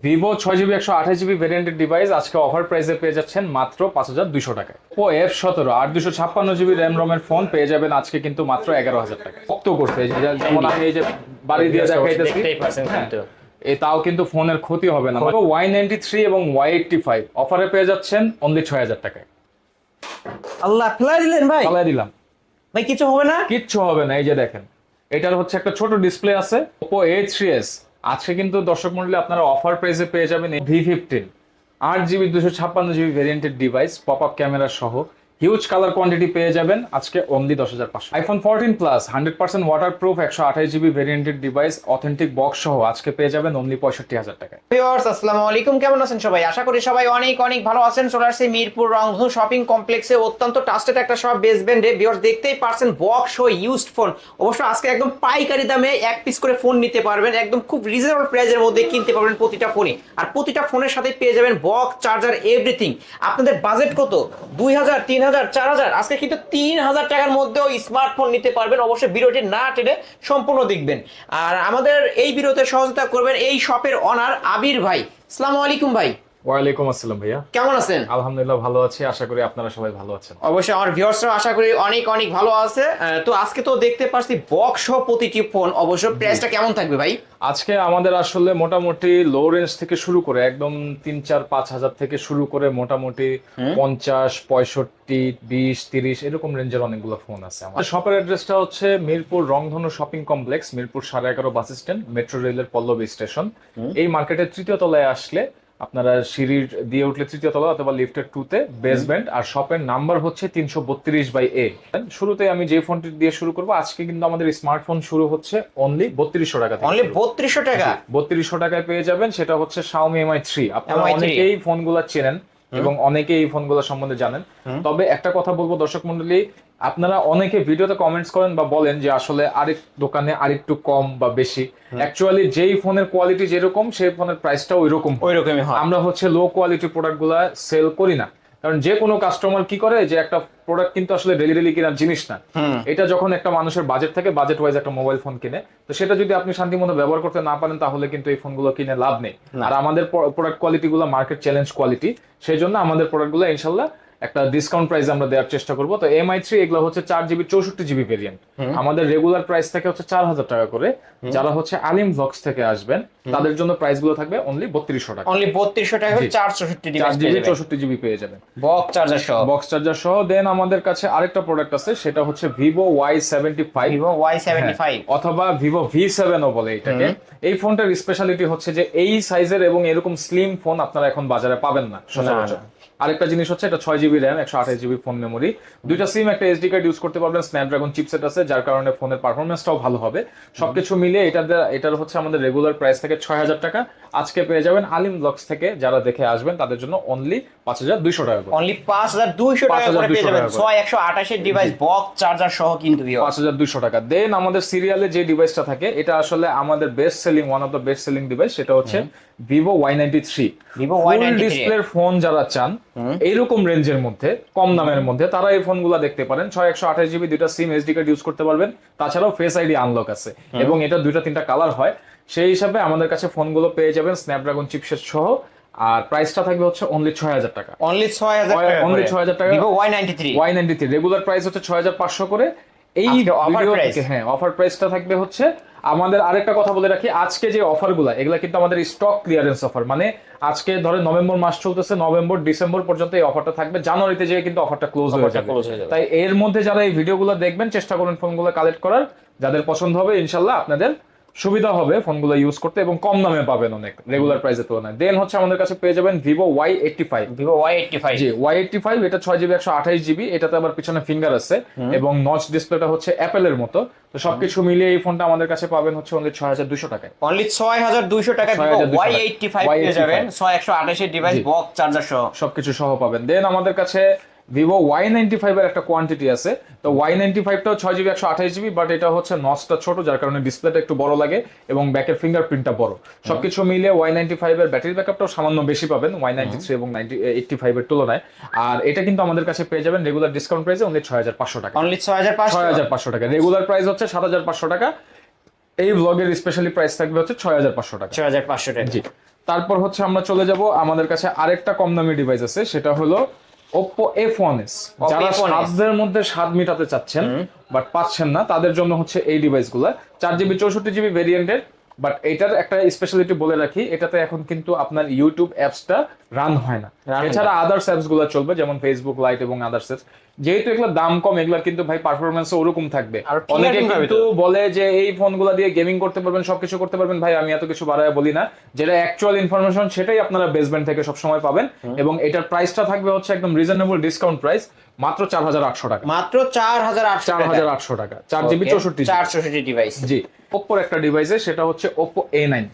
Vivo ছয় GB একশো আঠাশ জিবি ভ্যারিয়েন্টের ডিভাইস আজকে অফার প্রাইসে পেয়ে যাচ্ছেন মাত্র পাঁচ হাজার দুশো টাকায়। ও এফ সতেরো আট দুশো ছাপ্পান্ন জিবি র্যাম রমের ফোন পেয়ে যাবেন আজকে কিন্তু মাত্র এগারো হাজার টাকা এই যে- যেমন আমি এই যে বাড়ি দিয়ে দেখাইতেছি দেখতেই পাচ্ছেন হ্যাঁ, এ তাও কিন্তু ফোনের ক্ষতি হবে না। ওয়াই নাইনটি থ্রি এবং ওয়াই এইটটি ফাইভ অফারে পেয়ে যাচ্ছেন অনলি ছয় হাজার টাকায়। আল্লাহ ফেলাই দিলেন ভাই? চালাই দিলাম। ভাই কিছু হবে না? কিচ্ছু হবে না এই যে দেখেন। এটার হচ্ছে একটা ছোট ডিসপ্লে আছে ওপো এ থ্রি এস আজকে কিন্তু দর্শক মন্ডলী আপনারা অফার প্রাইসে পেয়ে যাবেন ভি ফিফটিন আট জিবি দুশো ছাপ্পান্ন জিবি ভেরিয়েন্টের ডিভাইস পপ আপ ক্যামেরা সহ। হিউজ কালার কোয়ান্টিটি পেয়ে যাবেন আজকে অনলি দশ হাজার পাঁচশো। IPhone fourteen plus hundred percent waterproof একশো আঠাশ জিবি ভেরিয়েন্টের ডিভাইস অথেন্টিক বক্স সহ আজকে পেয়ে যাবেন অনলি পঁয়ষট্টি হাজার টাকায়। ভিউয়ার্স আসসালামু আলাইকুম। কেমন আছেন সবাই? আশা করি সবাই অনেক অনেক ভালো আছেন। চলে আসছে মিরপুর রংধনু শপিং কমপ্লেক্সে অত্যন্ত টাস্টেড একটা শপ বেস্ট ব্র্যান্ডে ভিউয়ার্স দেখতেই পারছেন বক্স ও ইউজড ফোন অবশ্য আজকে একদম পাইকারি দামে এক পিস করে ফোন নিতে পারবেন। একদম খুব রিজনেবল প্রাইসের মধ্যে কিনতে পারবেন প্রতিটা ফোনে আর প্রতিটা ফোনের সাথে পেয়ে যাবেন বক্স চার্জার এভরিথিং আপনাদের বাজেট কত? দুই হাজার, তিন হাজার চার হাজার আজকে কিন্তু তিন হাজার টাকার মধ্যেও স্মার্টফোন নিতে পারবেন। অবশ্যই ভিডিওটি না টেনে সম্পূর্ণ দেখবেন। আর আমাদের এই ভিডিওতে সহযোগিতা করবেন এই শপের অনার আবির ভাই। আসসালামু আলাইকুম ভাই। ওয়ালাইকুম আসসালাম ভাইয়া। কেমন আছেন? আলহামদুলিল্লাহ ভালো আছি আশা করি আপনারা সবাই ভালো আছেন। অবশ্যই আমার ভিউয়ার্সরা আশা করি অনেক অনেক ভালো আছে। তো আজকে তো দেখতে পাচ্ছি বক্স প্রতিটি ফোন অবশ্য প্রাইসটা কেমন থাকবে ভাই? আজকে আমাদের আসলে মোটামুটি লো রেঞ্জ থেকে শুরু করে একদম তিন চার পাঁচ হাজার থেকে শুরু করে মোটামুটি পঞ্চাশ পঁয়ষট্টি বিশ তিরিশ এরকম রেঞ্জের অনেকগুলো ফোন আছে আমাদের। শপের অ্যাড্রেসটা হচ্ছে মিরপুর রংধনু শপিং কমপ্লেক্স মিরপুর সাড়ে এগারো বাস স্ট্যান্ড মেট্রো রেলের পল্লবী স্টেশন এই মার্কেটের তৃতীয় তলায় আসলে আপনারা সিঁড়ির দিয়ে উঠলে তৃতীয় তলা অথবা লিফটের টুতে বেসমেন্ট আর শপের নাম্বার হচ্ছে তিনশো বত্রিশ বাই এ শুরুতে আমি যে ফোনটি দিয়ে শুরু করব আজকে কিন্তু আমাদের স্মার্টফোন শুরু হচ্ছে অনলি বত্রিশশো টাকা অনলি বত্রিশশো টাকা? বত্রিশশো টাকায় পেয়ে যাবেন সেটা হচ্ছে শাওমি এমআই থ্রি আপনারা MI3 অনেকেই ফোনগুলো চেনেন। এবং অনেকে এই ফোনগুলো সম্বন্ধে জানেন। তবে একটা কথা বলব দর্শক মন্ডলী আপনারা অনেকে ভিডিওতে কমেন্টস করেন বা বলেন যে আসলে আরেক দোকানে আরেকটু কম বা বেশি। অ্যাকচুয়ালি যেই ফোনের কোয়ালিটি যেরকম সেই ফোনের প্রাইসটা ওই রকম ওই রকমই হয়। আমরা হচ্ছে লো কোয়ালিটি প্রোডাক্টগুলা সেল করি না। কারণ যে কোনো কাস্টমার কি করে? যে একটা প্রোডাক্ট কিন্তু আসলে ডেলি ডেলি কেনার জিনিস না। এটা যখন একটা মানুষের বাজেট থাকে বাজেট ওয়াইজ একটা মোবাইল ফোন কিনে। তো সেটা যদি আপনি শান্তি মতো ব্যবহার করতে না পারেন তাহলে কিন্তু এই ফোনগুলো কিনে লাভ নেই। আর আমাদের প্রোডাক্ট কোয়ালিটি গুলো মার্কেট চ্যালেঞ্জ কোয়ালিটি সেই জন্য আমাদের প্রোডাক্টগুলো ইনশাল্লাহ একটা ডিসকাউন্ট প্রাইস আমরা দেওয়ার চেষ্টা করব। তো এম আই থ্রি এগুলো হচ্ছে চার জিবি চৌষট্টি জিবি ভেরিয়েন্ট আমাদের রেগুলার প্রাইস থাকে হচ্ছে চার হাজার টাকা করে যারা হচ্ছে আলিম ভ্লগস থেকে আসবেন তাদের জন্য প্রাইসগুলো থাকবে অনলি বত্রিশশো টাকা। অনলি বত্রিশশো টাকা। চার চৌষট্টি চার জিবি চৌষট্টি জিবি পেয়ে যাবেন। বক্স চার্জার সহ। বক্স চার্জার সহ। দেন আমাদের কাছে আরেকটা প্রোডাক্ট আছে সেটা হচ্ছে Vivo Y seventy five Vivo Y seventy five অথবা ভিভো ভি সেভেনও বলে এটাকে। এই ফোনটার স্পেশালিটি হচ্ছে যে এই সাইজের এবং এরকম স্লিম ফোন আপনারা এখন বাজারে পাবেন না সচরাচর। আরেকটা জিনিস হচ্ছে এটা ছয় জিবি র্যাম একশো আঠাশ জিবি ফোন মেমোরি দুইটা সিম একটা এসডি কার্ড ইউজ করতে পারবেন স্ন্যাপড্রাগন চিপসেট আছে যার কারণে ফোনের পারফরমেন্সটাও ভালো হবে। সবকিছু মিলিয়ে এটা এটার হচ্ছে আমাদের রেগুলার প্রাইস থেকে ছয় হাজার টাকা। আজকে পেয়ে যাবেন আলিম ব্লগস থেকে যারা দেখে আসবেন তাদের জন্য অনলি পাঁচ হাজার দুইশো টাকা করে। অনলি পাঁচ হাজার দুইশো টাকা করে পেয়ে যাবেন। ছয় একশো আঠাশের ডিভাইস বক্স চার্জার সহ কিন্তু পাঁচ হাজার দুইশো টাকা। দেন আমাদের সিরিয়ালে যে ডিভাইসটা থাকে এটা আসলে আমাদের best selling one of the best selling device সেটা হচ্ছে Vivo Y ninety three Vivo Y93 ডিসপ্লের ফোন যারা চান এইরকম রেঞ্জের মধ্যে কম দামের মধ্যে তারা এই ফোনগুলো দেখতে পারেন। ছয় একশো আঠাশ জিবি দুইটা সিম এসডি কার্ড ইউজ করতে পারবেন। তাছাড়াও ফেস আইডি আনলক আছে। এবং এটা দুইটা তিনটা কালার হয়। সেই হিসাবে আমাদের কাছে ফোনগুলো পেয়ে যাবেন স্ন্যাপড্রাগন চিপসের সহ। আর প্রাইসটা থাকবে হচ্ছে অনলি ছয় হাজার টাকা। অনলি ছয় হাজার টাকা Only 6,000 টাকা। Y ninety three Y ninety three regular price হচ্ছে ছয় হাজার পাঁচশো করে। এই ভিডিও থেকে হ্যাঁ অফার প্রাইসটা থাকবে হচ্ছে আমাদের আরেকটা কথা বলে রাখি আজকে যে অফারগুলো এগুলা কিন্তু আমাদের স্টক ক্লিয়ারেন্স অফার মানে আজকে ধরে নভেম্বর মাস চলতেছে নভেম্বর ডিসেম্বর পর্যন্ত এই অফারটা থাকবে জানুয়ারিতে যেয়ে কিন্তু অফারটা ক্লোজ হয়ে হয়ে যাবে। তাই এর মধ্যে যারা এই ভিডিওগুলো দেখবেন চেষ্টা করুন ফোনগুলো কালেক্ট করার যাদের পছন্দ হবে ইনশাল্লাহ আপনাদের সুবিধা হবে ফোনগুলো ইউজ করতে এবং কম দামে পাবেন অনেক রেগুলার প্রাইসের তুলনায়। দেন হচ্ছে আমাদের কাছে পেয়ে যাবেন Vivo Y eighty five Vivo Y eighty five G Y eighty five এটা ছয় জিবি একশো আঠাশ জিবি এটাতে আবার পিছনে ফিঙ্গার আছে। এবং নচ ডিসপ্লেটা হচ্ছে অ্যাপেলের মতো। তো সবকিছু মিলিয়ে এই ফোনটা আমাদের কাছে পাবেন হচ্ছে অনলি ছয় হাজার দুশো টাকায়। অনলি ছয় হাজার দুইশো টাকা ভিভো 6,200 ওয়াই। এইটটি ফাইভ পেয়ে যাবেন। ছয় একশো আঠাশের ডিভাইস। বক্স চার্জার সহ। সবকিছু সহ পাবেন। দেন আমাদের কাছে ভিভো ওয়াই নাইনটি ফাইভের একটা কোয়ান্টিটি আছে। তো ওয়াই নাইনটি ফাইভটাও ছয় জিবি একশো আঠাশ জিবি বাট এটা হচ্ছে নসটা ছোট যার কারণে ডিসপ্লেটা একটু বড় লাগে এবং ব্যাকের ফিঙ্গার ফিঙ্গারপ্রিন্টটা বড়। সবকিছু মিলিয়ে ওয়াই নাইনটি ফাইভের ব্যাটারি ব্যাকআপটাও সামান্য বেশি পাবেন ওয়াই নাইনটি থ্রি এবং নাইনটি এইটটি ফাইভের তুলনায়। আর এটা কিন্তু আমাদের কাছে পেয়ে যাবেন রেগুলার ডিসকাউন্ট প্রাইসে অনলি ছয় হাজার পাঁচশো টাকা। অনলি ছয় হাজার ছয় হাজার পাঁচশো টাকা। রেগুলার প্রাইস হচ্ছে সাত হাজার পাঁচশো টাকা। এই ব্লগের স্পেশালি প্রাইস থাকবে হচ্ছে ছয় হাজার পাঁচশো টাকা। ছয় হাজার পাঁচশো টাকা। জি। তারপর হচ্ছে আমরা চলে যাব। আমাদের কাছে আরেকটা কম দামি ডিভাইস আছে সেটা হলো Oppo F1s Oppo যারা F1s সাধ্যের মধ্যে স্বাদ মিটাতে চাচ্ছেন বাট পাচ্ছেন না তাদের জন্য হচ্ছে এই ডিভাইসগুলো চার জিবি চৌষট্টি জিবি ভেরিয়েন্টের বাট এটার একটা স্পেশালিটি বলে রাখি এটাতে এখন কিন্তু আপনার ইউটিউব অ্যাপসটা রান হয় না। এছাড়া আদার্স অ্যাপসগুলো চলবে যেমন ফেসবুক লাইট এবং আদার্স অ্যাপস যেহেতু এগুলোর দাম কম এগুলোর কিন্তু ভাই পারফরমেন্স ওরকম থাকবে। আর অনেকে কিন্তু বলে যে এই ফোনগুলো দিয়ে গেমিং করতে পারবেন সবকিছু করতে পারবেন। ভাই আমি এত কিছু বাড়ায় বলি না। যেটা অ্যাকচুয়াল ইনফরমেশন সেটাই আপনারা বেসমেন্ট থেকে সবসময় পাবেন। এবং এটার প্রাইসটা থাকবে হচ্ছে একদম রিজনেবল ডিসকাউন্ট প্রাইস মাত্র চার হাজার আটশো টাকা। মাত্র চার হাজার চার হাজার আটশো টাকা। চার জিবি চৌষট্টি চৌষট্টি ডিভাইস জি। ওপ্পোর একটা ডিভাইসে সেটা হচ্ছে ওপ্পো এ নাইন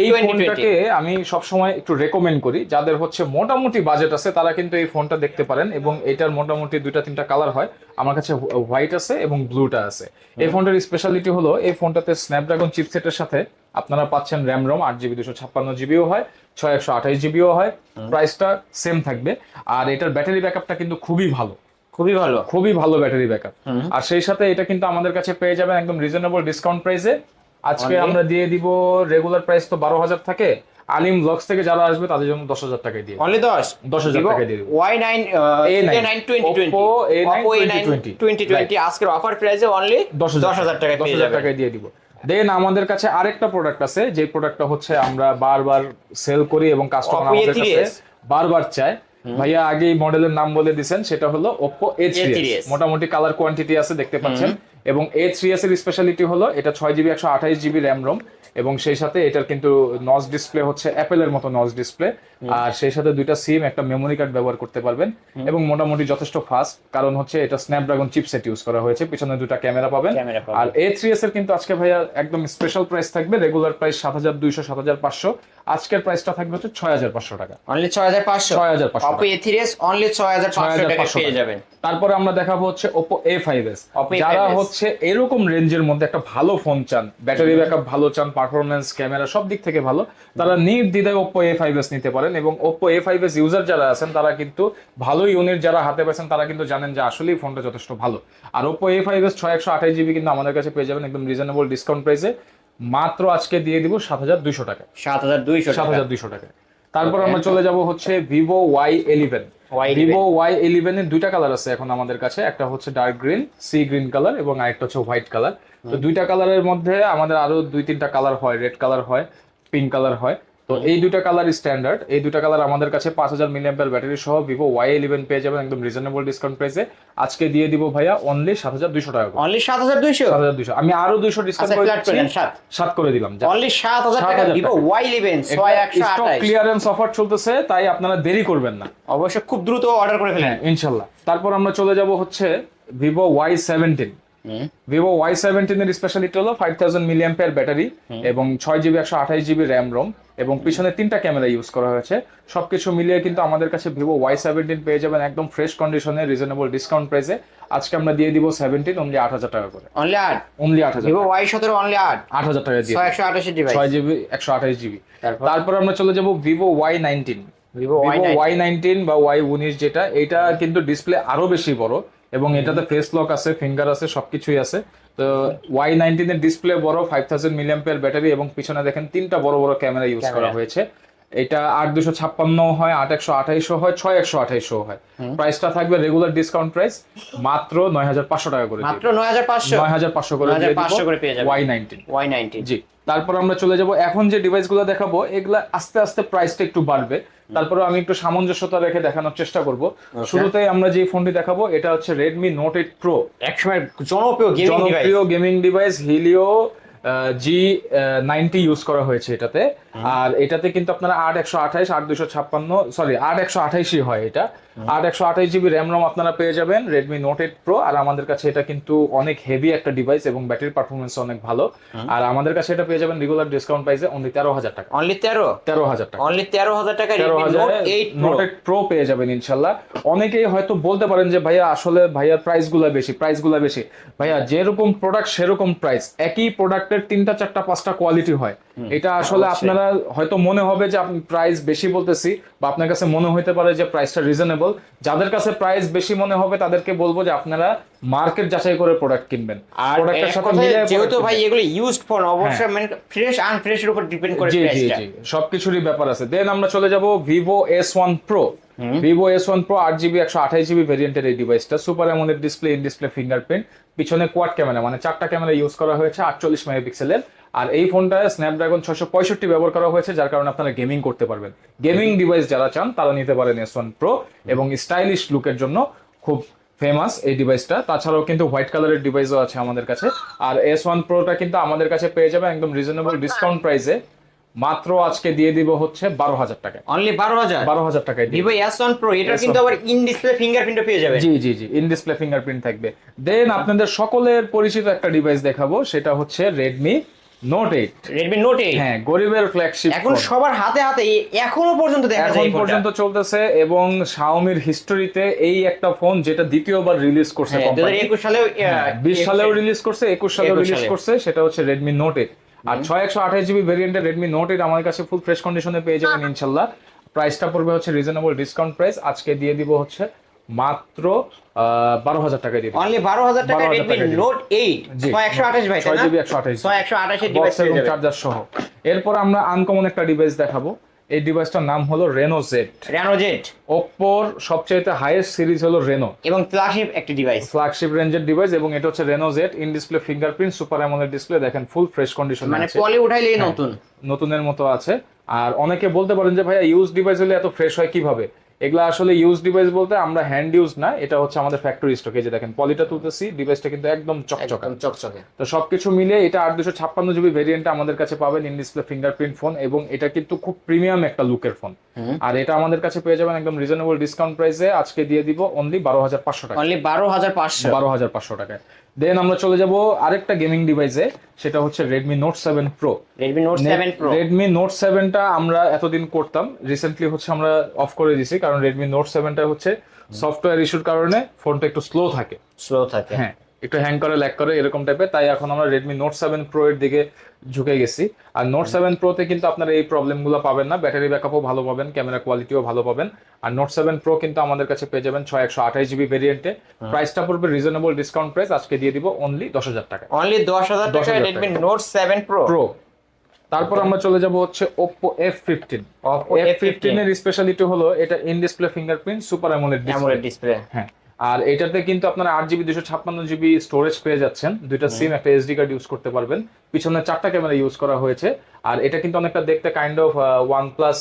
এই ফোনটাকে আমি সবসময় একটু রেকমেন্ড করি। যাদের হচ্ছে মোটামুটি বাজেট আছে তারা কিন্তু এই ফোনটা দেখতে পারেন এবং এটার মোটামুটি দুইটা তিনটা কালার হয়। আমার কাছে হোয়াইট আছে এবং ব্লুটা আছে। এই ফোনটার স্পেশালিটি হলো এই ফোনটাতে স্ন্যাপড্রাগন চিপসেটের সাথে আপনারা পাচ্ছেন র্যাম রম আট জিবি দুশো ছাপ্পান্ন জিবিও হয় ছয় একশো আঠাশ জিবিও হয়। প্রাইসটা সেম থাকবে। আর এটার ব্যাটারি ব্যাকআপটা কিন্তু খুবই ভালো। খুবই ভালো। খুবই ভালো ব্যাটারি ব্যাকআপ আর সেই সাথে এটা কিন্তু আমাদের কাছে পেয়ে যাবেন একদম রিজনেবল ডিসকাউন্ট প্রাইসে আজকে আমরা দিয়ে দিব রেগুলার প্রাইস তো বারো হাজার থাকে। আলিম ব্লগস থেকে যারা আসবে তাদের জন্য দশ হাজার টাকায় দিয়ে অনলি দশ? 10,000 টাকা দিয়ে দেবো। Y nine A nine twenty twenty Oppo A9 Oppo A nine 2020 twenty twenty আজকের অফার প্রাইসে অনলি দশ দশ হাজার টাকা দশ হাজার টাকায় দিয়ে দিব। দেন আমাদের কাছে আরেকটা প্রোডাক্ট আছে যে প্রোডাক্টটা হচ্ছে আমরা বারবার সেল করি এবং কাস্টমার আমাদের কাছে A3s বারবার চায়। ভাইয়া আগে মডেলের নাম বলে দিছেন সেটা হলো Oppo A3s A3s মোটামুটি কালার কোয়ান্টিটি আছে দেখতে পাচ্ছেন। এবং A3s এর স্পেশালিটি হলো এটা ছয় জিবি একশো আঠাইশ জিবি র্যাম রোম এবং সেই সাথে এটার কিন্তু নজ ডিসপ্লে হচ্ছে অ্যাপেলের মতো নজ ডিসপ্লে আর সেই সাথে দুইটা সিম একটা মেমোরি কার্ড ব্যবহার করতে পারবেন এবং মোটামুটি যথেষ্ট ফাস্ট কারণ হচ্ছে এটা স্ন্যাপড্রাগন চিপসেট ইউজ করা হয়েছে পিছনে দুটা ক্যামেরা পাবেন। আর এ থ্রি এস এর কিন্তু আজকে ভাইয়া একদম স্পেশাল প্রাইস থাকবে রেগুলার প্রাইস সাত হাজার দুইশো সাত হাজার পাঁচশো। আজকের প্রাইসটা থাকবে হচ্ছে ছয় হাজার পাঁচশো টাকা। অনলি ছয় হাজার পাঁচশো? 6,500 Oppo A three S only ছয় হাজার পাঁচশো টাকা 6,500 পেয়ে যাবেন। তারপরে আমরা দেখাবো হচ্ছে ওপো এ ফাইভ এস যারা হচ্ছে এরকম রেঞ্জের মধ্যে একটা ভালো ফোন চান ব্যাটারি ব্যাকআপ ভালো চান পারফরমেন্স ক্যামেরা সব দিক থেকে ভালো। তারা নির্দ্বিধায় Oppo A5s নিতে পারেন এবং Oppo A5s ইউজার যারা আছেন তারা কিন্তু ভালো ইউনিট যারা হাতে পাচ্ছেন তারা কিন্তু জানেন যে আসলেই ফোনটা যথেষ্ট ভালো। আর Oppo A5s ছয় একশো আঠাশ জিবি কিন্তু আমাদের কাছে পেয়ে যাবেন একদম রিজনেবল ডিসকাউন্ট প্রাইসে মাত্র আজকে দিয়ে দিব সাত হাজার দুইশো টাকা। সাত হাজার দুইশো সাত হাজার দুইশো টাকা তারপর আমরা চলে যাব হচ্ছে Vivo Y eleven Y11 Vivo Y eleven এর দুইটা কালার আছে এখন আমাদের কাছে। একটা হচ্ছে dark green sea green colour এবং আরেকটা হচ্ছে হোয়াইট কালার তো দুইটা কালারের মধ্যে আমাদের আরও দুই তিনটা কালার হয় রেড কালার হয় পিঙ্ক কালার হয়। তো এই দুইটা কালার স্ট্যান্ডার্ড এই দুইটা কালার আমাদের কাছে পাঁচ হাজার মিলিয়াম্পের ব্যাটারি সহ ভিভো ওয়াই ইলেভেন পেয়ে যাবেন একদম রিজনেবল ডিসকাউন্ট প্রাইসে আজকে দিয়ে দিব ভাইয়া অনলি সাত হাজার দুইশো টাকা অনলি সাত হাজার দুইশো? সাত হাজার দুইশো। আমি আরও দুইশো ডিসকাউন্ট আচ্ছা করে সাত। সাত করে দিলাম অনলি সাত হাজার টাকা Vivo Y eleven stock clearance offer চলতেছে তাই আপনারা দেরি করবেন না। অবশ্য খুব দ্রুত অর্ডার করে ফেলেন। হ্যাঁ ইনশাল্লাহ। তারপর আমরা চলে যাব হচ্ছে Vivo Y seventeen Vivo Y seventeen এর স্পেশালিটি হলো ফাইভ থাউজেন্ড মিলিয়াম্পের ব্যাটারি এবং ছয় জিবি একশো আঠাশ জিবি র্যাম রোম এবং পিছনে তিনটা ক্যামেরা ইউজ করা হয়েছে। সবকিছু মিলিয়ে কিন্তু আমাদের কাছে ভিভো ওয়াই সেভেন্টিন পেয়ে যাবেন একদম ফ্রেশ কন্ডিশনে রিজনেবল ডিসকাউন্ট প্রাইসে আজকে আমরা দিয়ে দিব সেভেন্টিন অনলি আট হাজার টাকা করে। অনলি আট? অনলি আট হাজার ভিভো ওয়াই সতেরো অনলি আট? আট হাজার টাকা দিয়ে একশো আঠাশি ডিভাইস ছয় জিবি একশো আঠাশ জিবি তারপর? আমরা চলে যাব Vivo Y nineteen Vivo Y nineteen বা ওয়াই উনিশ যেটা এটা কিন্তু ডিসপ্লে আরও বেশি বড়। এবং এটাতে ফেস লক আছে ফিঙ্গার আছে সবকিছুই আছে। তো ওয়াই নাইনটিন এর ডিসপ্লে বড় ফাইভ থাউজেন্ড মিলিয়াম্পের ব্যাটারি এবং পিছনে দেখেন তিনটা বড় বড় ক্যামেরা ইউজ করা হয়েছে। এটা আট দুশো ছাপ্পান্ন হয় আট একশো আঠাইশো হয় ছয় একশো আঠাইশো হয়। প্রাইসটা থাকবে রেগুলার ডিসকাউন্ট প্রাইস মাত্র নয় হাজার পাঁচশো টাকা করে মাত্র নয় হাজার পাঁচশো? নয় হাজার পাঁচশো করে 9,500 করে পেয়ে যাবেন। Y nineteen Y nineteen G তারপর আমরা চলে যাব। এখন যে ডিভাইসগুলো দেখাবো এগুলা আস্তে আস্তে প্রাইসটা একটু বাড়বে। তারপরে আমি একটু সামঞ্জস্যতা রেখে দেখানোর চেষ্টা করব। শুরুতেই আমরা যে ফোনটি দেখাবো এটা হচ্ছে রেডমি নোট এইট প্রো একসময় জনপ্রিয় গেমিং ডিভাইস জনপ্রিয় gaming device Helio G ninety use করা হয়েছে এটাতে। আর এটাতে কিন্তু আপনারা আট একশো আঠাইশ আট দুশো ছাপ্পান্ন সরি আট একশো আঠাইশই হয় এটা। আট একশো আঠাশ জিবি র্যাম রম আপনারা পেয়ে যাবেন রেডমি নোট এইট প্রো আর আমাদের কাছে এটা কিন্তু অনেক হেভি একটা ডিভাইস এবং ব্যাটারি পারফরমেন্স অনেক ভালো। আর আমাদের কাছে এটা পেয়ে যাবেন রেগুলার ডিসকাউন্ট প্রাইসে অনলি তেরো হাজার টাকা। অনলি তেরো? তেরো হাজার টাকা। অনলি তেরো হাজার টাকা তেরো হাজার Note eight Note eight pro পেয়ে যাবেন ইনশাল্লাহ। অনেকেই হয়তো বলতে পারেন যে ভাইয়া আসলে ভাইয়ার প্রাইসগুলা বেশি প্রাইসগুলা বেশি। ভাইয়া যেরকম প্রোডাক্ট সেরকম প্রাইস একই প্রোডাক্টের তিনটা চারটা পাঁচটা কোয়ালিটি হয়। এটা আসলে আপনারা হয়তো মনে হবে যে আপনি প্রাইস বেশি বলতেছি বা আপনার কাছে মনে হতে পারে যে প্রাইসটা রিজনেবল যাদের কাছে প্রাইস বেশি মনে হবে তাদেরকে বলব যে আপনারা মার্কেট যাচাই করে প্রোডাক্ট কিনবেন। আর প্রোডাক্টের সাথে মিলিয়ে যেহেতু ভাই এগুলো ইউজড ফোন অবশ্যই মানে ফ্রেশ আনফ্রেশ এর উপর ডিপেন্ড করে জি জি জি সবকিছুরই ব্যাপার আছে। দেন আমরা চলে যাব Vivo S one pro Vivo S one pro আট জিবি একশো আঠাশ জিবি ভেরিয়েন্টের এই ডিভাইসটা super AMOLED display in display fingerprint পিছনে কোয়াড ক্যামেরা মানে চারটা ক্যামেরা ইউজ করা হয়েছে আটচল্লিশ মেগাপিক্সেলের আর এই ফোনটায় স্ন্যাপড্রাগন ছশো পঁয়ষট্টি ব্যবহার করা হয়েছে যার কারণে আপনারা গেমিং করতে পারবেন। গেমিং ডিভাইস যারা চান তারা নিতে পারেন এস ওয়ান প্রো এবং স্টাইলিশ লুকের জন্য খুব ফেমাস এই ডিভাইসটা তাছাড়াও কিন্তু হোয়াইট কালারের ডিভাইসও আছে আমাদের কাছে। আর এস ওয়ান প্রোটা কিন্তু আমাদের কাছে পেয়ে যাবে একদম রিজনেবল ডিসকাউন্ট প্রাইসে মাত্র আজকে দিয়ে দিব হচ্ছে বারো হাজার টাকায়। অনলি বারো হাজার? বারো হাজার টাকায় ভিভো এস ওয়ান প্রো এটা কিন্তু আবার ইন ডিসপ্লে ফিঙ্গারপ্রিন্টও পেয়ে যাবে। জি জি জি ইন ডিসপ্লে ফিঙ্গারপ্রিন্ট থাকবে। দেন আপনাদের সকলের পরিচিত একটা ডিভাইস দেখাবো সেটা হচ্ছে Redmi Note eight Redmi Note eight হ্যাঁ গরিবের ফ্ল্যাগশিপ এখন সবার হাতে হাতে এখনও পর্যন্ত দেখা যায় এখন পর্যন্ত চলতেছে এবং শাওমির হিস্টোরিতে এই একটা ফোন যেটা দ্বিতীয়বার রিলিজ করছে হ্যাঁ, কোম্পানি 2021 সালেও বিশ সালেও রিলিজ করছে একুশ সালেও 21 রিলিজ করছে সেটা হচ্ছে রেডমি নোট এইট আর ছয় একশো আঠাশ জিবি ভেরিয়েন্টের রেডমি নোট এইট আমার কাছে ফুল ফ্রেশ কন্ডিশনে পেয়ে যাবেন ইনশাল্লাহ। প্রাইসটা পড়বে হচ্ছে রিজনেবল ডিসকাউন্ট প্রাইস আজকে দিয়ে দিব হচ্ছে মাত্র বারো হাজার টাকায় দিয়ে অনলি বারো হাজার টাকা রেডমি নোট এইট একশো আঠাশ ভাই ছয় জিবি একশো আঠাশ। ছয় একশো আঠাশের ডিভাইস এবং চার্জার সহ। এরপর আমরা আনকমন একটা ডিভাইস দেখাবো। এই ডিভাইসটার নাম হলো রেনো জেড রেনো জেড ওপ্পোর সবচাইতে হাইয়েস্ট সিরিজ হলো রেনো এবং ফ্ল্যাগশিপ একটি ডিভাইস ফ্ল্যাগশিপ রেঞ্জের ডিভাইস এবং এটা হচ্ছে Reno Z in display fingerprint super AMOLED display দেখেন ফুল ফ্রেশ কন্ডিশন মানে পলি উঠাইলেই হ্যাঁ। নতুন। নতুনের মতো আছে। আর অনেকে বলতে পারেন যে ভাইয়া ইউজ ডিভাইস হলে এত ফ্রেশ হয় কীভাবে? এগুলা আসলে ইউজ ডিভাইস বলতে আমরা হ্যান্ড ইউজ না এটা হচ্ছে আমাদের ফ্যাক্টরি স্টক এই যে দেখেন পলিটা তুলতেছি ডিভাইসটা কিন্তু একদম চকচকা। চকচকে। তো সবকিছু মিলিয়ে এটা আট দুশো ছাপ্পান্ন জিবি ভেরিয়েন্ট আমাদের কাছে পাবেন ইন ডিসপ্লে ফিঙ্গারপ্রিন্ট ফোন এবং এটা কিন্তু খুব প্রিমিয়াম একটা লুকের ফোন আর এটা আমাদের কাছে পেয়ে যাবেন একদম রিজনেবল ডিসকাউন্ট প্রাইসে আজকে দিয়ে দিব অনলি বারো হাজার পাঁচশো টাকা। অনলি বারো হাজার পাঁচশো। বারো হাজার পাঁচশো টাকায়। দেন আমরা চলে যাব আরেকটা গেমিং ডিভাইসে সেটা হচ্ছে Redmi Note seven pro Redmi Note seven pro Redmi Note সেভেনটা আমরা এতদিন করতাম রিসেন্টলি হচ্ছে আমরা অফ করে দিছি কারণ রেডমি নোট সেভেনটা হচ্ছে সফটওয়্যার ইস্যুর কারণে ফোনটা একটু স্লো থাকে। স্লো থাকে। হ্যাঁ। একটু হ্যাং করে ল্যাক করে এরকম টাইপের তাই এখন আমরা রেডমি নোট সেভেন প্রো এর দিকে ঝুঁকে গেছি। আর নোট সেভেন প্রোতে কিন্তু আপনারা এই প্রবলেমগুলো পাবেন না। ব্যাটারি ব্যাকআপও ভালো পাবেন ক্যামেরা কোয়ালিটিও ভালো পাবেন। আর নোট সেভেন প্রো কিন্তু আমাদের কাছে পেয়ে যাবেন ছয় একশো আঠাশ জিবি ভেরিয়েন্টে প্রাইসটা পড়বে রিজনেবল ডিসকাউন্ট প্রাইস আজকে দিয়ে দিব অনলি দশ হাজার টাকা। অনলি দশ হাজার টাকা 10,000 Redmi Note seven pro pro তারপর আমরা চলে যাব হচ্ছে Oppo F15 Oppo F15 এর স্পেশালিটি হলো এটা in display fingerprint super AMOLED display হ্যাঁ। আর এটাতে কিন্তু আপনারা আট জিবি দুশো ছাপ্পান্ন জিবি স্টোরেজ পেয়ে যাচ্ছেন। দুইটা সিম একটা এসডি কার্ড ইউজ করতে পারবেন। পিছনে চারটা ক্যামেরা ইউজ করা হয়েছে। আর এটা কিন্তু অনেকটা দেখতে কাইন্ড অফ ওয়ান প্লাস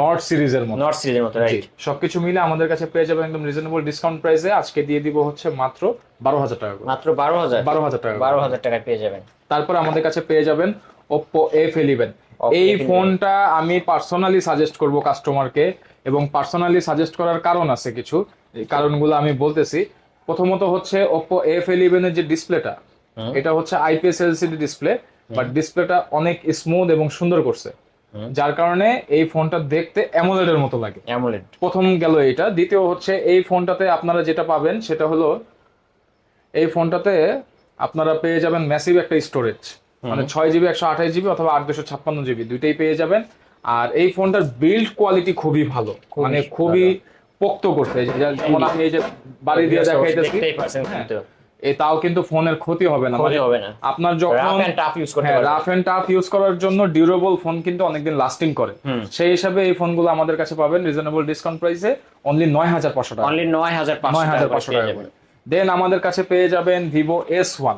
নট সিরিজের মতো। নট সিরিজের মতো রাইট সবকিছু মিলে আমাদের কাছে পেয়ে যাবেন একদম রিজনেবল ডিসকাউন্ট প্রাইসে আজকে দিয়ে দিব হচ্ছে মাত্র বারো হাজার টাকা মাত্র বারো হাজার? বারো হাজার টাকা বারো হাজার টাকায় পেয়ে যাবেন। তারপর আমাদের কাছে পেয়ে যাবেন Oppo F11 Oppo এই ফোনটা আমি পার্সোনালি সাজেস্ট করব কাস্টমারকে এবং পার্সোনালি সাজেস্ট করার কারণ আছে কিছু। এই কারণগুলো আমি বলতেছি। প্রথমত হচ্ছে Oppo F11 এর যে ডিসপ্লেটা এটা হচ্ছে আইপিএস এলসিডি ডিসপ্লে বাট ডিসপ্লেটা অনেক স্মুথ এবং সুন্দর করছে। যার কারণে এই ফোনটা দেখতে অ্যামোলেড এর মতো লাগে। অ্যামোলেড প্রথম গেল এটা দ্বিতীয় হচ্ছে এই ফোনটাতে আপনারা যেটা পাবেন সেটা হলো এই ফোনটাতে আপনারা পেয়ে যাবেন ম্যাসিভ একটা স্টোরেজ মানে ছয় জিবি একশো আঠাশ জিবি অথবা আট দুশো ছাপ্পান্ন জিবি দুইটাই পেয়ে যাবেন। আর এই ফোনটার বিল্ড কোয়ালিটি খুবই ভালো। মানে খুবই পোক্ত করছে। যেমন আমি এই যে বাড়ি দিয়ে দেখাইতেছি। এ তাও কিন্তু ফোনের ক্ষতি হবে না। মানে হবে না। আপনার যখন রাফ এন্ড টাফ ইউজ করতে রাফ এন্ড টাফ ইউজ করার জন্য ডিউরেবল ফোন কিন্তু অনেকদিন লাস্টিং করে। সেই হিসাবে এই ফোনগুলো আমাদের কাছে পাবেন রিজনেবল ডিসকাউন্ট প্রাইসে অনলি নয় হাজার পাঁচশো টাকা। অনলি নয় হাজার নয় হাজার টাকা পাঁচশো টাকা দেন আমাদের কাছে পেয়ে যাবেন ভিভো এস ওয়ান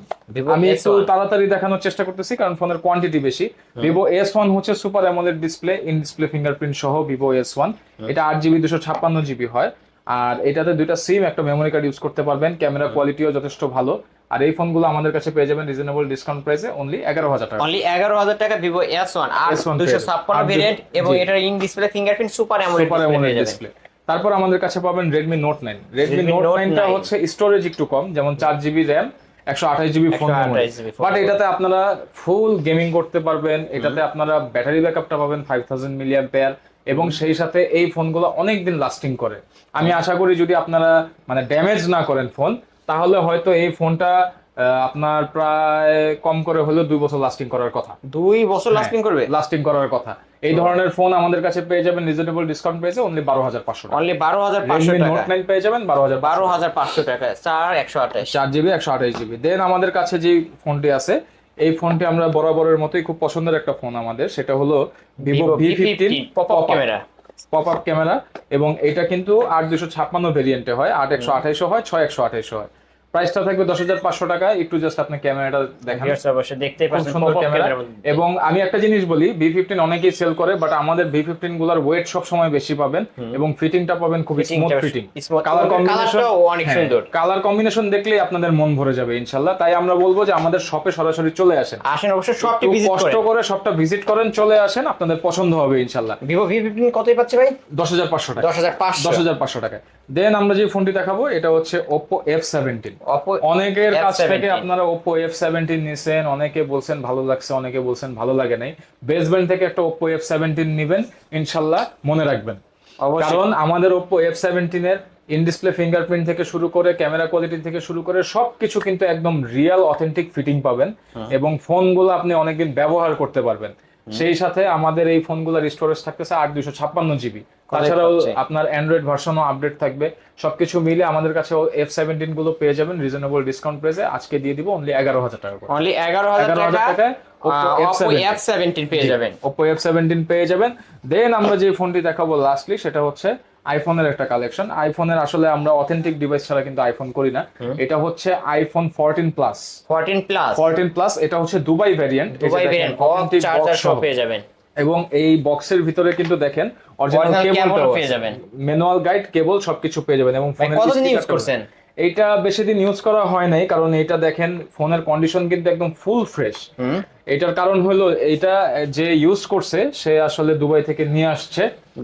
আমি একটু তাড়াতাড়ি দেখানোর চেষ্টা করতেছি কারণ ফোনের কোয়ান্টিটি বেশি। ভিভো এস ওয়ান হচ্ছে super amoled display in display fingerprint সহ ভিভো এস ওয়ান এটা আট জিবি দুশো ছাপ্পান্ন জিবি হয়। আর এটাতে দুইটা সিম একটা মেমোরি কার্ড ইউজ করতে পারবেন। ক্যামেরা কোয়ালিটিও যথেষ্ট ভালো। আর এই ফোনগুলো আমাদের কাছে পেয়ে যাবেন রিজনেবল ডিসকাউন্ট প্রাইসে অনলি এগারো হাজার টাকা। অনলি এগারো হাজার টাকা ভিভো এস ওয়ান আর দুশো ছাপ্পান্ন ভেরিয়েন্ট এবং এটার in display fingerprint super amoled display তারপর আমাদের কাছে পাবেন Redmi note nine Redmi note নাইনটা হচ্ছে স্টোরেজ একটু কম যেমন চার জিবি র্যাম একশো আঠাশ GB phone 128 GB phone but এটাতে আপনারা ফুল গেমিং করতে পারবেন এটাতে আপনারা ব্যাটারি ব্যাকআপটা পাবেন ফাইভ থাউজেন্ড মিলিয়াম পেয়ার এবং সেই সাথে এই ফোনগুলো অনেক দিন লাস্টিং করে। আমি আশা করি যদি আপনারা মানে ড্যামেজ না করেন ফোন তাহলে হয়তো এই ফোনটা আপনার প্রায় কম করে হলেও দুই বছর লাস্টিং করার কথা। দুই বছর লাস্টিং করবে? লাস্টিং করার কথা। এই ধরনের ফোন আমাদের কাছে পেয়ে যাবেন রিজনেবল ডিসকাউন্ট পেয়েছে অনলি বারো হাজার পাঁচশো অনলি বারো হাজার পাঁচশো নোট নাইন পেয়ে যাবেন বারো হাজার বারো হাজার পাঁচশো টাকা চার একশো আঠাশ। চার জিবি একশো আঠাশ জিবি দেন আমাদের কাছে যে ফোনটি আছে এই ফোনটি আমরা বরাবরের মতোই খুব পছন্দের একটা ফোন আমাদের। সেটা হলো Vivo V fifteen pop up camera pop up camera এবং এটা কিন্তু আট দুশো ছাপ্পান্ন ভেরিয়েন্টে হয় আট একশো আঠাইশো হয় ছয় একশো আঠাইশো হয়। প্রাইসটা থাকবে দশ হাজার পাঁচশো টাকা। একটু জাস্ট আপনি ক্যামেরাটা দেখেন। খুব পাচ্ছেন সুন্দর ক্যামেরা। এবং আমি একটা জিনিস বলি ভি ফিফটিন অনেকেই সেল করে বাট আমাদের ভি ফিফটিনগুলার ওয়েট সব সময় বেশি পাবেন এবং ফিটিংটা পাবেন Fitting smooth fitting colour combination অনেক সুন্দর। কালার কম্বিনেশন দেখলেই আপনাদের মন ভরে যাবে ইনশাল্লাহ। তাই আমরা বলব যে আমাদের শপে সরাসরি চলে আসেন। আসেন অবশ্যই সবটি ভিজিট কষ্ট করে সবটা ভিজিট করেন চলে আসেন আপনাদের পছন্দ হবে ইনশাল্লাহ। ভিভো ভি ফিফটিন কতই পাচ্ছে ভাই? দশ হাজার পাঁচশো টাকা। দশ হাজার পাঁচশো। দশ হাজার পাঁচশো টাকা দেন আমরা যে ফোনটি দেখাবো এটা হচ্ছে ওপো এফ সেভেন্টিন অনেকের কাছ F17 থেকে আপনারা ওপো এফ সেভেন্টিন নিছেন অনেকে বলছেন ভালো লাগছে অনেকে বলছেন ভালো লাগে নাই। বেস ব্যান্ড থেকে একটা ওপো এফ সেভেন্টিন নিবেন ইনশাল্লাহ মনে রাখবেন। কারণ আমাদের ওপো এফ সেভেন্টিনের ইন ডিসপ্লে ফিঙ্গারপ্রিন্ট থেকে শুরু করে ক্যামেরা কোয়ালিটি থেকে শুরু করে সবকিছু কিন্তু একদম রিয়েল অথেন্টিক ফিটিং পাবেন। এবং ফোনগুলো আপনি অনেকদিন ব্যবহার করতে পারবেন। সেই সাথে আমাদের এই ফোনগুলোর স্টোরেজ থাকতেছে আট দুশো ছাপ্পান্ন জিবি। তাছাড়াও আপনার অ্যান্ড্রয়েড ভার্সনও আপডেট থাকবে। সবকিছু মিলে আমাদের কাছে এফ সেভেন্টিনগুলো পেয়ে যাবেন রিজনেবল ডিসকাউন্ট প্রাইসে আজকে দিয়ে দিব অনলি এগারো হাজার টাকা অনলি এগারো হাজার টাকা টাকায় পেয়ে যাবেন। ওপো এফ সেভেন্টিন পেয়ে যাবেন। দেন আমরা যে ফোনটি দেখাবো লাস্টলি সেটা হচ্ছে আইফোনের একটা কালেকশন আইফোনের আসলে আমরা অথেন্টিক ডিভাইস ছাড়া কিন্তু আইফোন করি না। এটা হচ্ছে iPhone fourteen plus fourteen plus fourteen plus এটা হচ্ছে Dubai variant Dubai variant charger সহ। পেয়ে যাবেন। এবং এই বক্সের ভিতরে কিন্তু দেখেন অরিজিনাল কেবলটাও পেয়ে যাবেন। ম্যানুয়াল গাইড কেবল সবকিছু পেয়ে যাবেন এবং ফোনের কতদিন ইউজ করছেন? এইটা বেশি দিন ইউজ করা হয় নাই কারণ এটা দেখেন ফোনের কন্ডিশন কিন্তু একদম ফুল ফ্রেশ হুম। এটার কারণ হলো এটা যে ইউজ করছে সে আসলে দুবাই থেকে নিয়ে আসছে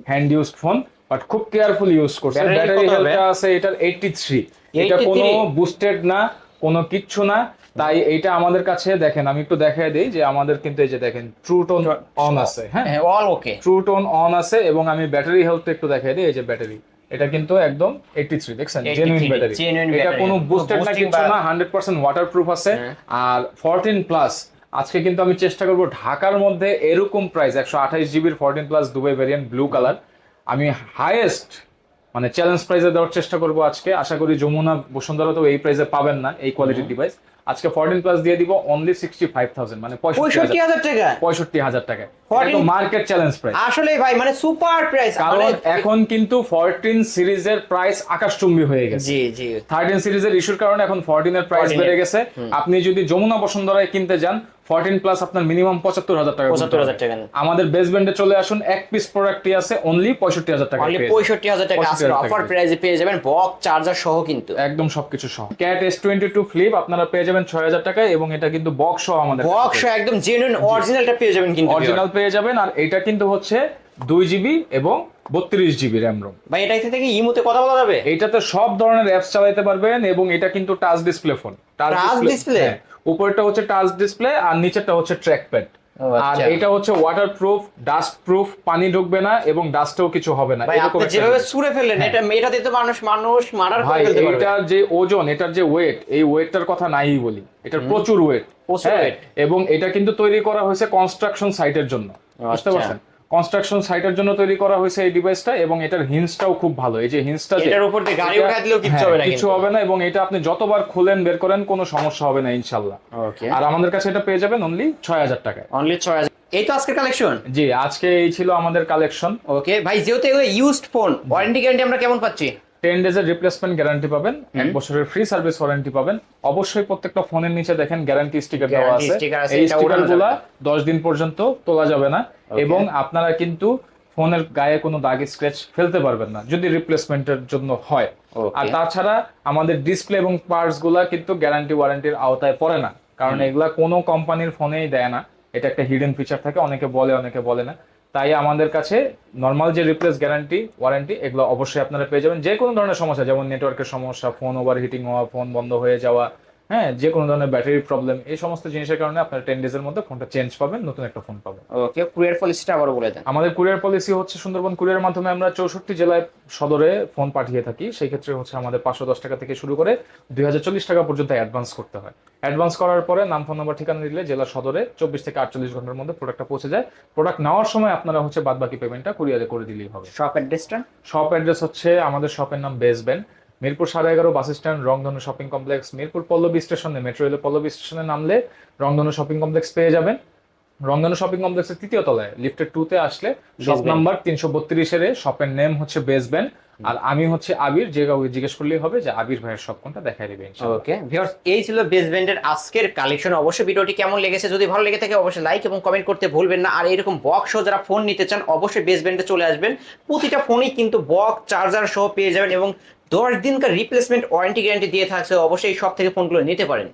হ্যান্ড ইউজ ফোন বাট খুব কেয়ারফুল ইউজ করছে। ব্যাটারি? হেলথটা আছে এটার 83 এটা কোনো বুস্টেড না কোনো কিচ্ছু না। তাই এইটা আমাদের কাছে দেখেন আমি একটু দেখাই দেই যে আমাদের কিন্তু এই যে দেখেন ট্রু টোন অন আছে হ্যাঁ? All okay true tone on আছে এবং আমি ব্যাটারি হেলথ একটু দেখাই দেই এই যে ব্যাটারি এটা কিন্তু একদম 83 দেখছেন? জেনুইন ব্যাটারি এটা কোনো বুস্টেড না কিছু না 100% ওয়াটারপ্রুফ আছে। হ্যাঁ। আর 14 প্লাস আজকে কিন্তু আমি চেষ্টা করব ঢাকার মধ্যে এরকম প্রাইস 128 জিবির 14 plus Dubai variant blue colour আমি হাইয়েস্ট মানে চ্যালেঞ্জ প্রাইসে দেওয়ার চেষ্টা করব আজকে। আশা করি যমুনা বসুন্ধরা তো এই প্রাইসে পাবেন না এই কোয়ালিটির ডিভাইস আজকে 14 প্লাস দিয়ে দিব অনলি 65000 মানে পঁয়ষট্টি হাজার। টাকা? পঁয়ষট্টি হাজার টাকা। মার্কেট চ্যালেঞ্জ প্রাইস আসলে ভাই মানে সুপার প্রাইস কারণ এখন কিন্তু ফোরটিন সিরিজের প্রাইস আকাশচুম্বী হয়ে গেছে। জি জি। থার্টিন সিরিজের ইস্যুর কারণে এখন ফোরটিন এর প্রাইস বেড়ে গেছে। আপনি যদি যমুনা বসুন্ধরায় কিনতে যান ফোরটিন প্লাস আপনার মিনিমাম পঁচাত্তর হাজার টাকা পঁচাত্তর হাজার টাকা আমাদের বেস ব্যান্ডে চলে আসুন এক পিস প্রোডাক্টই আছে অনলি পঁয়ষট্টি হাজার টাকা অনলি পঁয়ষট্টি হাজার টাকা আজকে অফার পেয়ে প্রাইসে পেয়ে যাবেন বক চার্জার সহ কিন্তু। একদম সবকিছু সহ। Cat S twenty two flip আপনারা পেয়ে যাবেন ছয় হাজার টাকায় এবং এটা কিন্তু বক্স সহ আমাদের বক সহ একদম জেনুইন অরিজিনালটা পেয়ে যাবেন কিন্তু অরিজিনাল পেয়ে যাবেন আর এটা কিন্তু হচ্ছে দুই জিবি এবং বত্রিশ জিবি র্যাম রোম ভাই এটা থেকে ইমোতে কথা বলা যাবে? এইটাতে সব ধরনের অ্যাপস চালাতে পারবেন এবং এটা কিন্তু touch display phone Touch display? উপরটা হচ্ছে টাচ ডিসপ্লে আর নিচেরটা হচ্ছে ট্র্যাক প্যাড আর আচ্ছা। এটা হচ্ছে ওয়াটার প্রুফ ডাস্ট প্রুফ পানি ঢুকবে না এবং ডাস্টেও কিছু হবে না। এরকম যেভাবে। ছুড়ে ফেললেন এটা এটাতে তো মানুষ মানুষ মারার ভাই এটার যে ওজন এটার যে ওয়েট এই ওয়েটটার কথা নাই বলি। এটার প্রচুর ওয়েট প্রচুর weight। এবং এটা কিন্তু তৈরি করা হয়েছে কনস্ট্রাকশন সাইটের জন্য। বুঝতে আচ্ছা। পারছেন? কনস্ট্রাকশন সাইটের জন্য তৈরি করা হয়েছে এই ডিভাইসটা এবং এটার হিন্সটাও খুব ভালো। এই যে হিন্সটা এটার উপর দিয়ে গাড়ি উঠা দিলেও কিচ্ছু হ্যাঁ, হবে না কিছু হবে না এবং এটা আপনি যতবার খুলেন বের করেন কোনো সমস্যা হবে না ইনশাআল্লাহ। ওকে আর আমাদের কাছে এটা পেয়ে যাবেন অনলি ছয় হাজার টাকায়। অনলি ছয় হাজার। এই তো আজকের কালেকশন জি আজকে এই ছিল আমাদের কালেকশন ওকে ভাই যেহেতু এগুলো ইউজড ফোন ওয়ারেন্টি গ্যারান্টি আমরা কেমন পাচ্ছি? টেন ডেজের রিপ্লেসমেন্ট গ্যারান্টি পাবেন এক বছরের ফ্রি সার্ভিস ওয়ারেন্টি পাবেন। অবশ্যই প্রত্যেকটা ফোনের নিচে দেখেন গ্যারান্টি স্টিকার দেওয়া আছে। এই এটা স্টিকারগুলা দশ দিন পর্যন্ত তোলা যাবে না। এবং আপনারা কিন্তু ফোনের গায়ে কোনো দাগ স্ক্র্যাচ ফেলতে পারবেন না যদি রিপ্লেসমেন্টের জন্য হয়। আর তাছাড়া আমাদের ডিসপ্লে এবং পার্টসগুলা কিন্তু গ্যারান্টি ওয়ারেন্টির আওতায় পড়ে না। কারণ এগুলা কোনো কোম্পানির ফোনেই দেয় না। এটা একটা হিডেন ফিচার থাকে অনেকে বলে অনেকে বলে না। তাই আমাদের কাছে নর্মাল যে রিপ্লেস গ্যারান্টি ওয়ারেন্টি এগুলো অবশ্যই আপনারা পেয়ে যাবেন। যে কোনো ধরনের সমস্যা, যেমন নেটওয়ার্কের সমস্যা ফোন ওভার হিটিং হওয়া ফোন বন্ধ হয়ে যাওয়া হ্যাঁ যে কোনো ধরনের ব্যাটারি প্রবলেম এই সমস্ত জিনিসের কারণে আপনার টেন ডেজের মধ্যে ফোনটা চেঞ্জ পাবেন নতুন একটা ফোন পাবেন। ওকে কুরিয়ার পলিসিটা আবার বলে দেন। আমাদের কুরিয়ার পলিসি হচ্ছে সুন্দরবন কুরিয়ার মাধ্যমে আমরা চৌষট্টি জেলায় সদরে ফোন পাঠিয়ে থাকি সেই ক্ষেত্রে হচ্ছে আমাদের পাঁচশো দশ টাকা থেকে শুরু করে দুই হাজার চল্লিশ টাকা পর্যন্ত অ্যাডভান্স করতে হয়। অ্যাডভান্স করার পরে নাম ফোন নাম্বার ঠিকানা দিলে জেলা সদরে চব্বিশ থেকে আটচল্লিশ ঘণ্টার মধ্যে প্রোডাক্টটা পৌঁছে যায়। প্রোডাক্ট নেওয়ার সময় আপনারা হচ্ছে বাদ বাকি পেমেন্টটা কুরিয়ারে করে দিলেই হবে। শপ অ্যাড্রেসটা শপ অ্যাড্রেস হচ্ছে আমাদের শপের নাম বেসবেন মিরপুর সাড়ে এগারো bus stand, Rongdhonu shopping complex, Mirpur Pallabi স্টেশনে, মেট্রো রেল পল্লবী স্টেশনে নামলে রংধনু শপিং কমপ্লেক্স পেয়ে যাবেন। রংধনু শপিং কমপ্লেক্সের তৃতীয় তলায়। লিফটের টু তে আসলে শপ নাম্বার তিনশো বত্রিশের শপের নেম হচ্ছে বেসবেন আর আমি হচ্ছে আবির যে কাউকে জিজ্ঞেস করলেই হবে যে আবির ভাইয়ের শপ কোনটা দেখাই দিবে। ওকে ভিউয়ার্স এই ছিল বেস্ট ব্র্যান্ডের আজকের কালেকশন অবশ্যই ভিডিওটি কেমন লেগেছে যদি ভালো লেগে থাকে অবশ্যই লাইক এবং কমেন্ট করতে ভুলবেন না। আর এরকম বক্স সহ যারা ফোন নিতে চান অবশ্যই বেস্ট ব্র্যান্ডে চলে আসবেন। প্রতিটা ফোনেই কিন্তু বক্স চার্জার সহ পেয়ে যাবেন এবং দশ দিনকার রিপ্লেসমেন্ট ওয়ারেন্টি গ্যারান্টি দিয়ে থাকছে। অবশ্যই এই সব থেকে ফোনগুলো নিতে পারেন।